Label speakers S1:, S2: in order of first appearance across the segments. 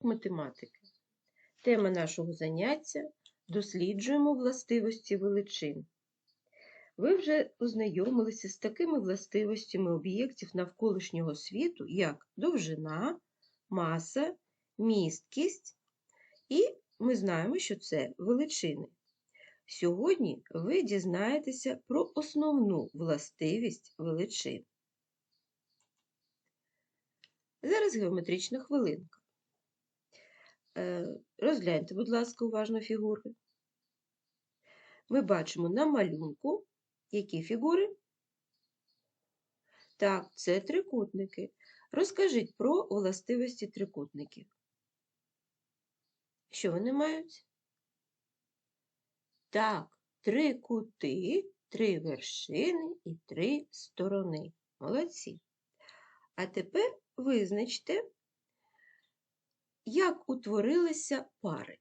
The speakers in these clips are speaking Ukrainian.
S1: математики. Тема нашого заняття досліджуємо властивості величин. Ви вже ознайомилися з такими властивостями об'єктів навколишнього світу, як довжина, маса, місткість, і ми знаємо, що це величини. Сьогодні ви дізнаєтеся про основну властивість величин. Зараз геометрична хвилинка. Е, розгляньте, будь ласка, уважно фігури. Ми бачимо на малюнку які фігури? Так, це трикутники. Розкажіть про властивості трикутників. Що вони мають? Так, три кути, три вершини і три сторони. Молодці. А тепер визначте, як утворилися пари.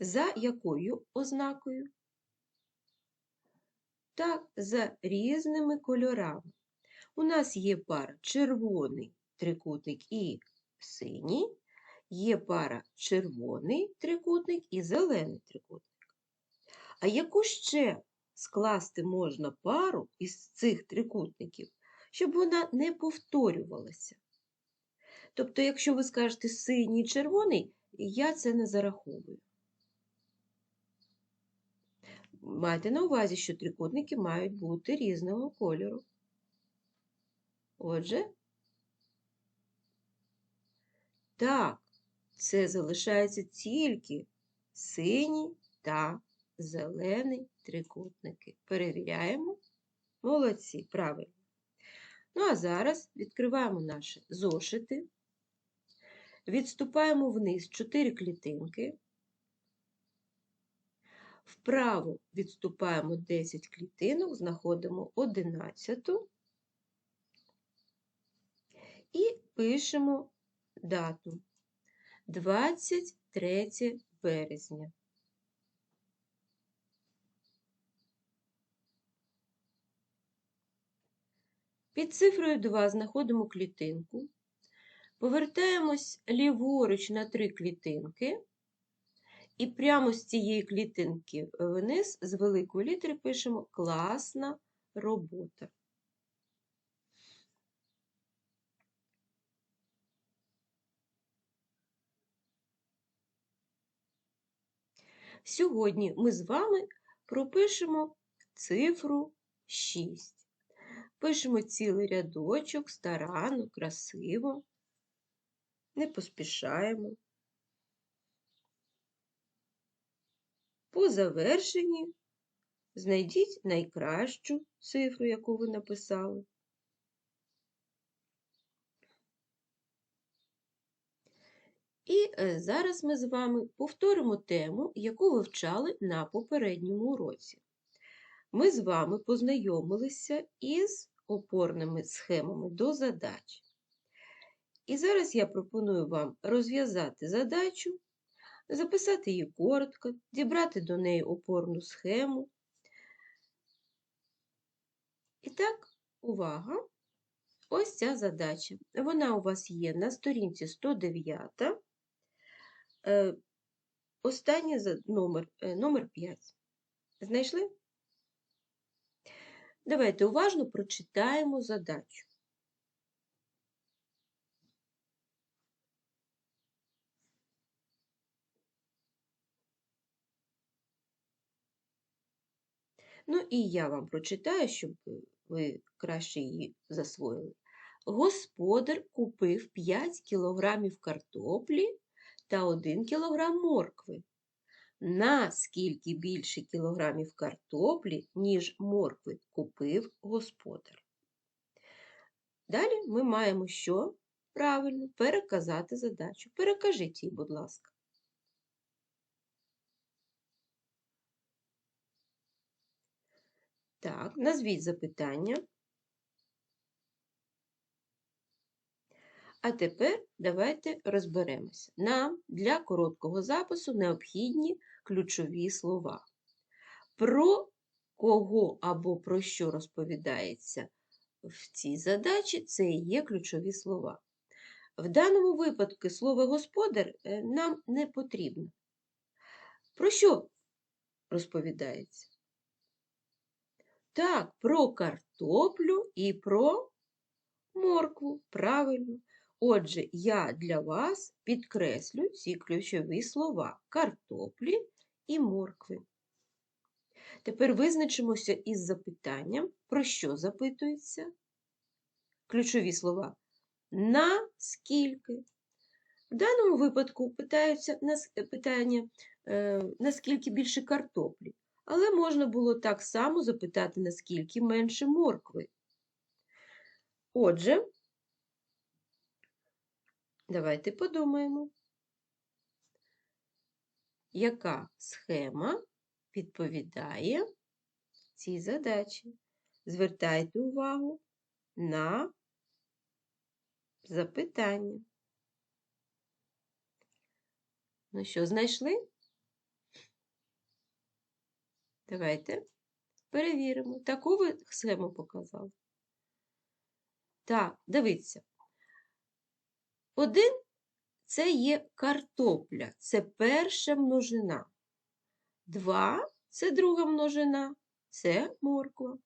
S1: За якою ознакою? Так, за різними кольорами. У нас є пара червоний трикутник і синій, є пара червоний трикутник і зелений трикутник. А яку ще скласти можна пару із цих трикутників, щоб вона не повторювалася? Тобто, якщо ви скажете синій червоний, я це не зараховую. Майте на увазі, що трикутники мають бути різного кольору. Отже, так, це залишаються тільки синій та зелений трикутники. Перевіряємо. Молодці, правильно. Ну, а зараз відкриваємо наші зошити, відступаємо вниз 4 клітинки. Вправо відступаємо 10 клітинок, знаходимо 11 і пишемо дату 23 березня. Під цифрою 2 знаходимо клітинку, повертаємось ліворуч на три клітинки. І прямо з цієї клітинки вниз з великої літери пишемо класна робота. Сьогодні ми з вами пропишемо цифру 6. Пишемо цілий рядочок старанно, красиво, не поспішаємо. По завершенні знайдіть найкращу цифру, яку ви написали. І е, зараз ми з вами повторимо тему, яку вивчали на попередньому уроці. Ми з вами познайомилися із опорними схемами до задач. І зараз я пропоную вам розв'язати задачу записати її коротко, дібрати до неї опорну схему. І так, увага! Ось ця задача. Вона у вас є на сторінці 109. Е, останній номер, е, номер 5. Знайшли? Давайте уважно прочитаємо задачу. Ну і я вам прочитаю, щоб ви краще її засвоїли. Господар купив 5 кілограмів картоплі та 1 кілограм моркви. Наскільки більше кілограмів картоплі, ніж моркви, купив господар. Далі ми маємо що? Правильно, переказати задачу. Перекажіть її, будь ласка. Так, назвіть запитання. А тепер давайте розберемося. Нам для короткого запису необхідні ключові слова. Про кого або про що розповідається в цій задачі, це і є ключові слова. В даному випадку слово господар е, нам не потрібно. Про що розповідається? Так, про картоплю і про моркву. Правильно. Отже, я для вас підкреслю ці ключові слова картоплі і моркви. Тепер визначимося із запитанням, про що запитується. Ключові слова. На скільки? В даному випадку питаються питання, е, наскільки більше картоплі, але можна було так само запитати, наскільки менше моркви. Отже, давайте подумаємо, яка схема відповідає цій задачі. Звертайте увагу на запитання. Ну що, знайшли? Давайте перевіримо. Таку ви схему показали. Так, дивіться. Один це є картопля, це перша множина. Два це друга множина, це морква.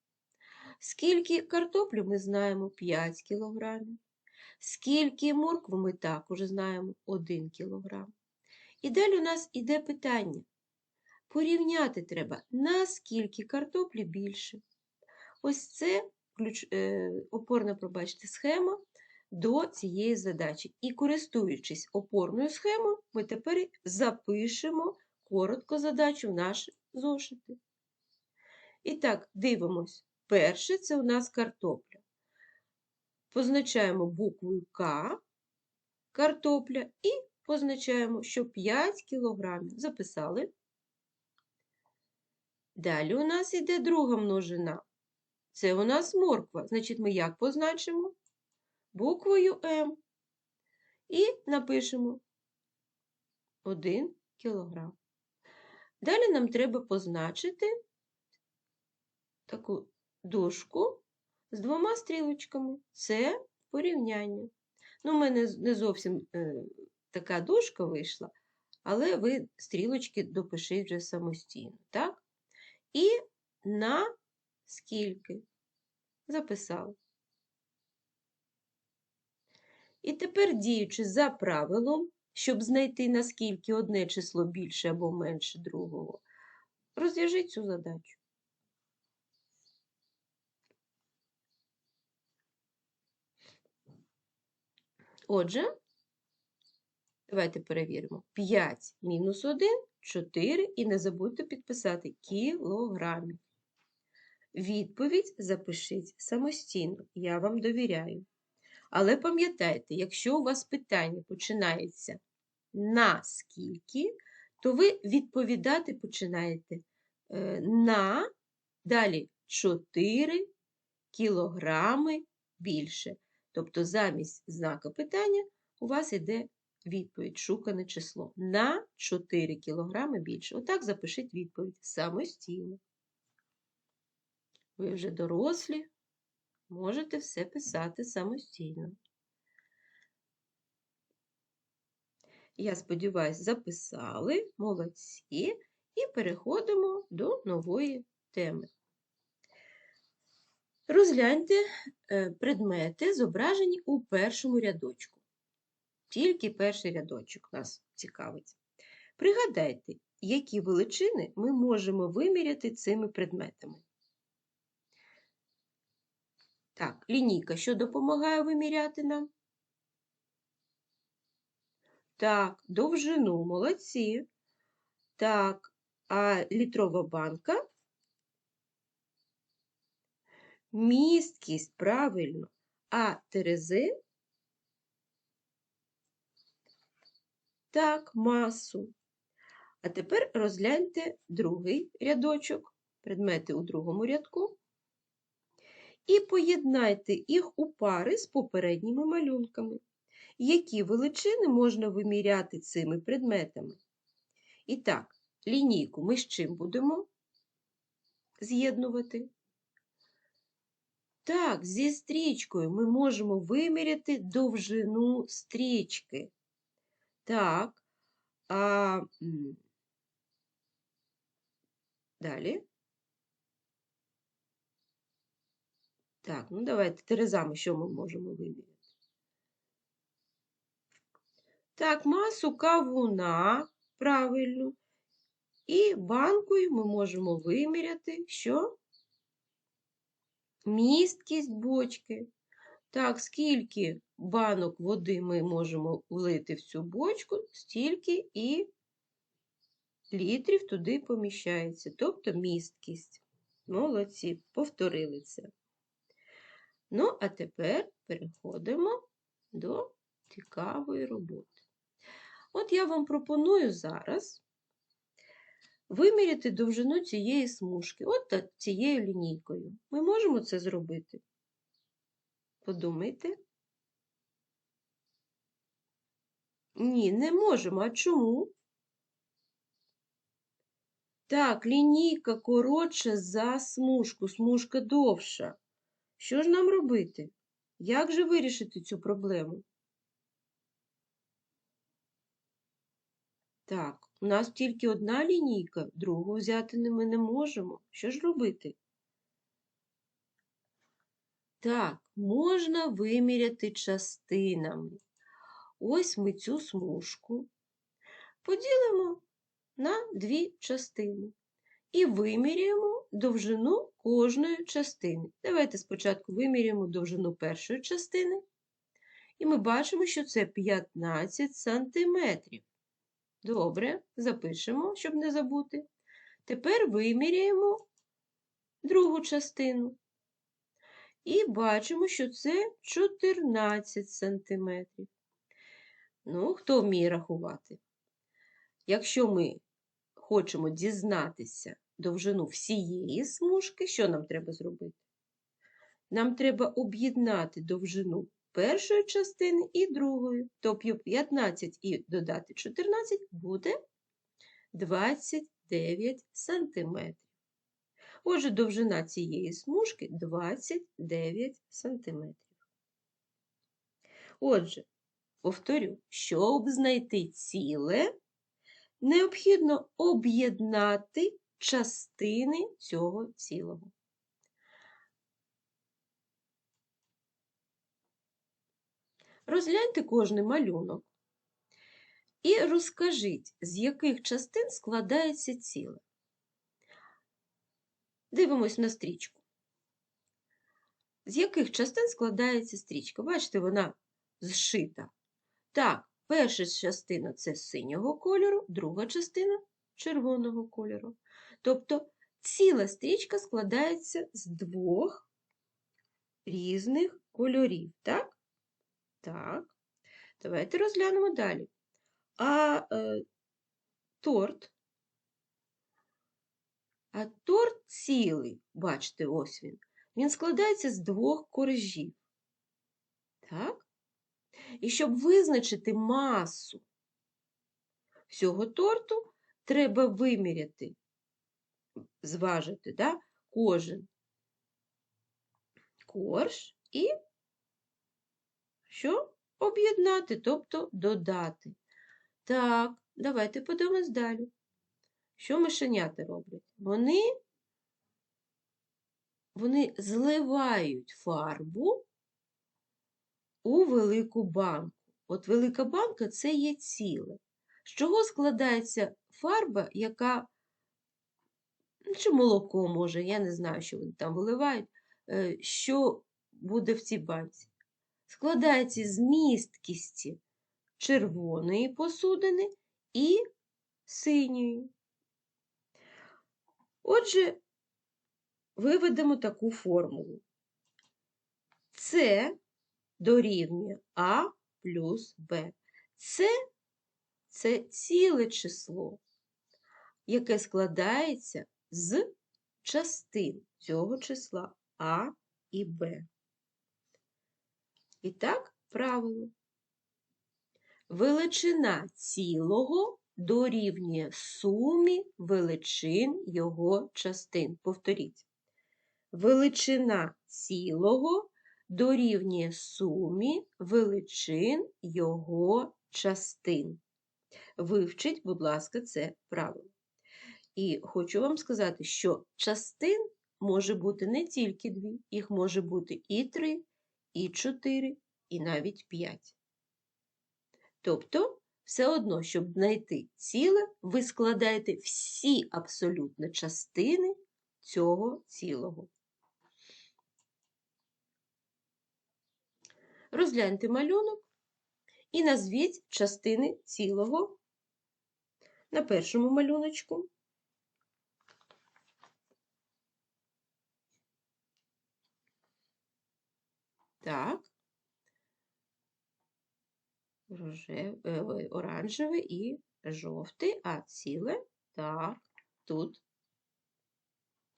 S1: Скільки картоплю ми знаємо 5 кілограмів. Скільки моркви ми також знаємо 1 кілограм. І далі у нас іде питання. Порівняти треба, наскільки картоплі більше. Ось це ключ, е, опорна, пробачте, схема до цієї задачі. І користуючись опорною схемою, ми тепер запишемо коротко задачу в наші зошити. І так, дивимось. Перше це у нас картопля. Позначаємо буквою К картопля і позначаємо, що 5 кілограмів. Записали. Далі у нас йде друга множина. Це у нас морква. Значить, ми як позначимо? Буквою М. І напишемо 1 кілограм. Далі нам треба позначити таку дошку з двома стрілочками. Це порівняння. Ну, у мене не зовсім е, така дошка вийшла, але ви стрілочки допишіть вже самостійно. так? І на скільки записали. І тепер, діючи за правилом, щоб знайти наскільки одне число більше або менше другого, розв'яжіть цю задачу. Отже, давайте перевіримо. 5 мінус 1 4 і не забудьте підписати кілограмів. Відповідь запишіть самостійно, я вам довіряю. Але пам'ятайте, якщо у вас питання починається на скільки, то ви відповідати починаєте е, на далі 4 кілограми більше. Тобто замість знака питання у вас йде відповідь, шукане число на 4 кг більше. Отак запишіть відповідь самостійно. Ви вже дорослі, можете все писати самостійно. Я сподіваюся, записали, молодці, і переходимо до нової теми. Розгляньте е, предмети, зображені у першому рядочку. Тільки перший рядочок нас цікавить. Пригадайте, які величини ми можемо виміряти цими предметами. Так, лінійка, що допомагає виміряти нам? Так, довжину, молодці. Так, а літрова банка? Місткість, правильно. А терези Так, масу. А тепер розгляньте другий рядочок, предмети у другому рядку. І поєднайте їх у пари з попередніми малюнками. Які величини можна виміряти цими предметами? І так, лінійку ми з чим будемо з'єднувати? Так, зі стрічкою ми можемо виміряти довжину стрічки. Так, а далі. Так, ну давайте терезами, що ми можемо виміряти? Так, масу кавуна, правильно. І банкою ми можемо виміряти, що? Місткість бочки. Так, скільки банок води ми можемо влити в цю бочку, стільки і літрів туди поміщається, тобто місткість. Молодці, повторили це. Ну, а тепер переходимо до цікавої роботи. От я вам пропоную зараз виміряти довжину цієї смужки, от так, цією лінійкою. Ми можемо це зробити? Подумайте. Ні, не можемо. А чому? Так, лінійка коротша за смужку, смужка довша. Що ж нам робити? Як же вирішити цю проблему? Так, у нас тільки одна лінійка, другу взяти ми не можемо. Що ж робити? Так, можна виміряти частинами. Ось ми цю смужку поділимо на дві частини і виміряємо довжину кожної частини. Давайте спочатку виміряємо довжину першої частини, і ми бачимо, що це 15 сантиметрів. Добре, запишемо, щоб не забути. Тепер виміряємо другу частину. І бачимо, що це 14 сантиметрів. Ну, хто вміє рахувати? Якщо ми хочемо дізнатися довжину всієї смужки, що нам треба зробити? Нам треба об'єднати довжину першої частини і другої. Тобто 15 і додати 14 буде 29 сантиметрів. Отже, довжина цієї смужки 29 сантиметрів. Отже, повторю, щоб знайти ціле, необхідно об'єднати частини цього цілого. Розгляньте кожний малюнок і розкажіть, з яких частин складається ціле. Дивимось на стрічку. З яких частин складається стрічка? Бачите, вона зшита. Так, перша частина це синього кольору, друга частина червоного кольору. Тобто ціла стрічка складається з двох різних кольорів, так? Так. Давайте розглянемо далі. А е, торт. А торт цілий, бачите, ось він. Він складається з двох коржів. Так? І щоб визначити масу всього торту, треба виміряти, зважити да, кожен корж і що? Об'єднати, тобто додати. Так, давайте подивимось далі. Що мишенята роблять? Вони, вони зливають фарбу у велику банку. От велика банка це є ціле. З чого складається фарба, яка, ну, чи молоко може, я не знаю, що вони там виливають, е, що буде в цій банці? Складається з місткісті червоної посудини і синьої. Отже, виведемо таку формулу. С дорівнює А плюс Б. Це, це ціле число, яке складається з частин цього числа А і Б. І так, правило. Величина цілого дорівнює сумі величин його частин. Повторіть. величина цілого дорівнює сумі величин його частин. Вивчіть, будь ласка, це правило. І хочу вам сказати, що частин може бути не тільки дві, їх може бути і три, і чотири, і навіть п'ять. Тобто, все одно, щоб знайти ціле, ви складаєте всі абсолютно частини цього цілого. Розгляньте малюнок і назвіть частини цілого на першому малюночку. Так. Е, оранжевий і жовтий, а ціле так, тут,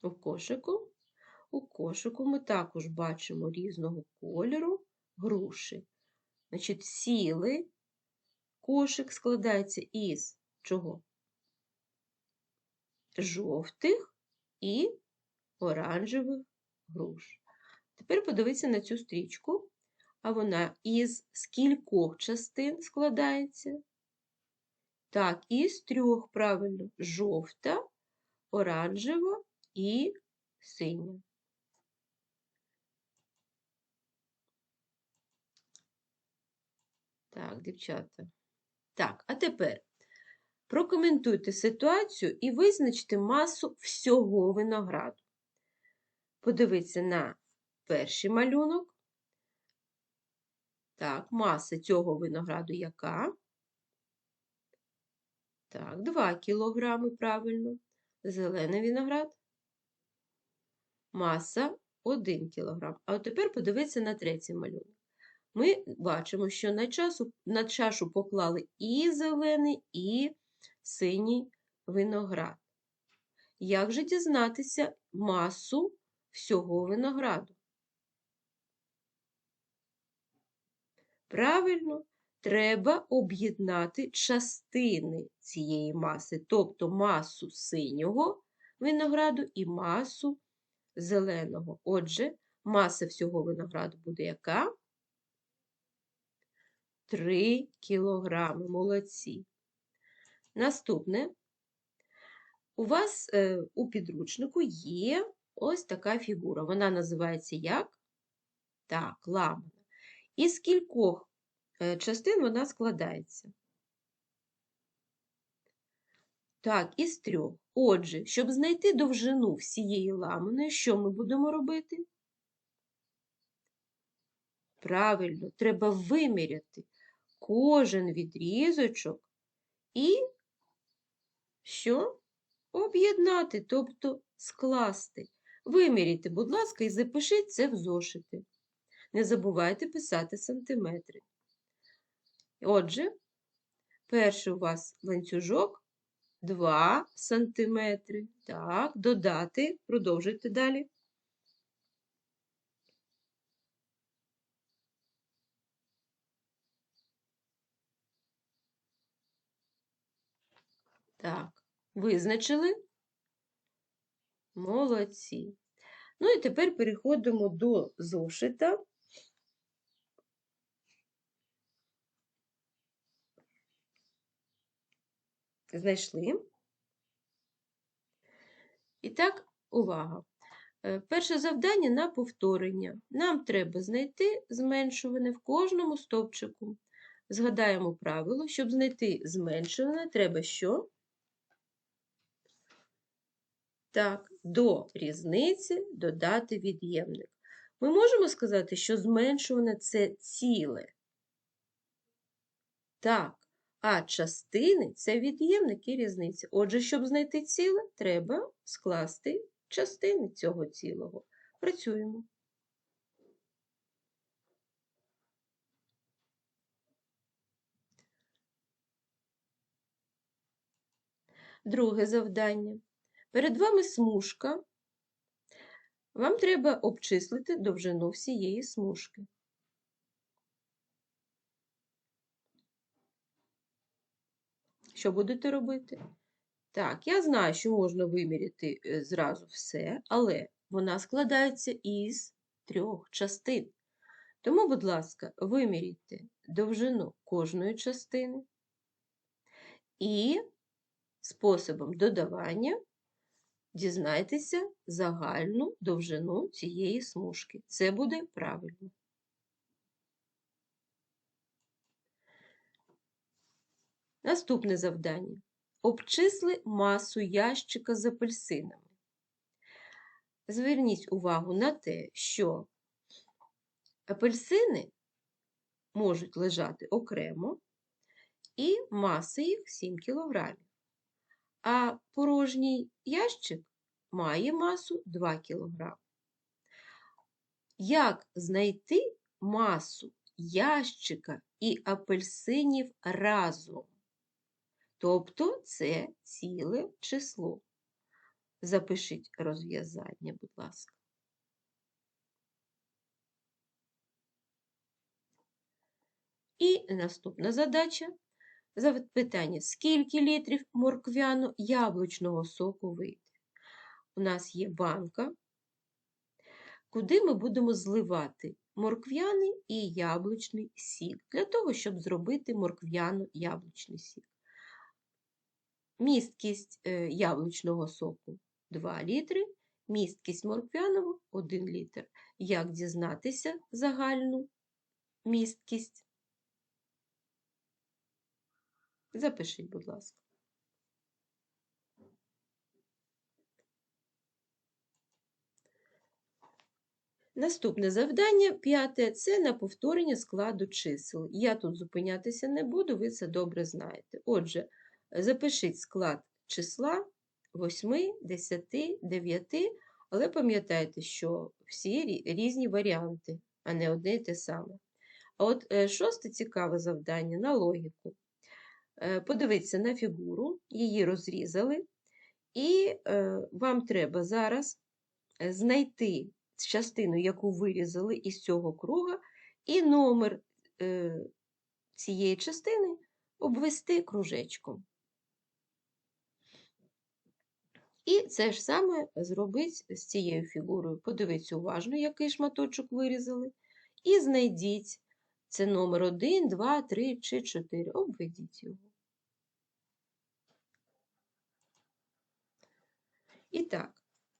S1: у кошику. У кошику ми також бачимо різного кольору груші. Значить, цілий кошик складається із чого? Жовтих і оранжевих груш. Тепер подивіться на цю стрічку, а вона із скількох частин складається? Так, із трьох, правильно, жовта, оранжева і синя. Так, дівчата. Так, а тепер прокоментуйте ситуацію і визначте масу всього винограду. Подивіться на перший малюнок. Так, маса цього винограду яка? Так, 2 кілограми, правильно. Зелений виноград. Маса 1 кілограм. А от тепер подивіться на третій малюнок. Ми бачимо, що на, часу, на чашу поклали і зелений, і синій виноград. Як же дізнатися масу всього винограду? Правильно, треба об'єднати частини цієї маси, тобто масу синього винограду і масу зеленого. Отже, маса всього винограду буде яка? 3 кілограми. Молодці. Наступне. У вас е, у підручнику є ось така фігура. Вона називається як? Так, ламана. Із кількох е, частин вона складається. Так, із трьох. Отже, щоб знайти довжину всієї ламаної, що ми будемо робити? Правильно, треба виміряти кожен відрізочок і що? Об'єднати, тобто скласти. Виміряйте, будь ласка, і запишіть це в зошити. Не забувайте писати сантиметри. Отже, перший у вас ланцюжок 2 сантиметри. Так, додати, продовжуйте далі. Так, визначили? Молодці. Ну і тепер переходимо до зошита. Знайшли. І так, увага. Е, Перше завдання на повторення. Нам треба знайти зменшуване в кожному стовпчику. Згадаємо правило, щоб знайти зменшуване, треба що? Так, до різниці додати від'ємник. Ми можемо сказати, що зменшуване це ціле. Так, а частини це від'ємник і різниця. Отже, щоб знайти ціле, треба скласти частини цього цілого. Працюємо. Друге завдання. Перед вами смужка. Вам треба обчислити довжину всієї смужки. Що будете робити? Так, я знаю, що можна виміряти е, зразу все, але вона складається із трьох частин. Тому, будь ласка, вимірюйте довжину кожної частини і способом додавання дізнайтеся загальну довжину цієї смужки. Це буде правильно. Наступне завдання. Обчисли масу ящика з апельсинами. Зверніть увагу на те, що апельсини можуть лежати окремо, і маса їх 7 кг. А порожній ящик має масу 2 кг. Як знайти масу ящика і апельсинів разом? Тобто це ціле число. Запишіть розв'язання, будь ласка. І наступна задача. Запитання, скільки літрів морквяно-яблучного соку вийде? У нас є банка, куди ми будемо зливати морквяний і яблучний сік, для того, щоб зробити морквяно-яблучний сік. Місткість е, яблучного соку 2 літри, місткість морквяного 1 літр. Як дізнатися загальну місткість? Запишіть, будь ласка. Наступне завдання, п'яте, це на повторення складу чисел. Я тут зупинятися не буду, ви це добре знаєте. Отже, запишіть склад числа 8, 10, 9, але пам'ятайте, що всі різні варіанти, а не одне і те саме. А от е, шосте цікаве завдання на логіку. Е, подивіться на фігуру, її розрізали, і е, вам треба зараз знайти частину, яку вирізали із цього круга, і номер цієї частини обвести кружечком. І це ж саме зробить з цією фігурою. Подивіться уважно, який шматочок вирізали. І знайдіть це номер 1, 2, 3 чи 4. Обведіть його. І так,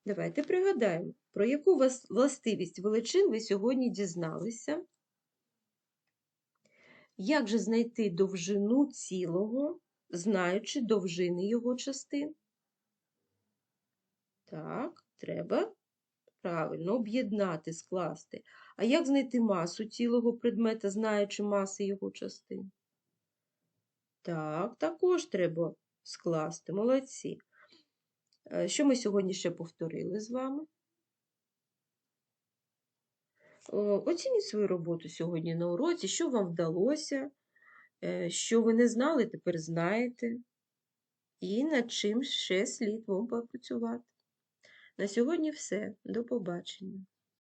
S1: давайте пригадаємо, про яку властивість величин ви сьогодні дізналися. Як же знайти довжину цілого, знаючи довжини його частин? Так, треба правильно об'єднати, скласти. А як знайти масу цілого предмета, знаючи маси його частин? Так, також треба скласти. Молодці. Е, що ми сьогодні ще повторили з вами? Оцініть свою роботу сьогодні на уроці, що вам вдалося, е, що ви не знали, тепер знаєте, і над чим ще слід вам попрацювати. На сьогодні все. До побачення.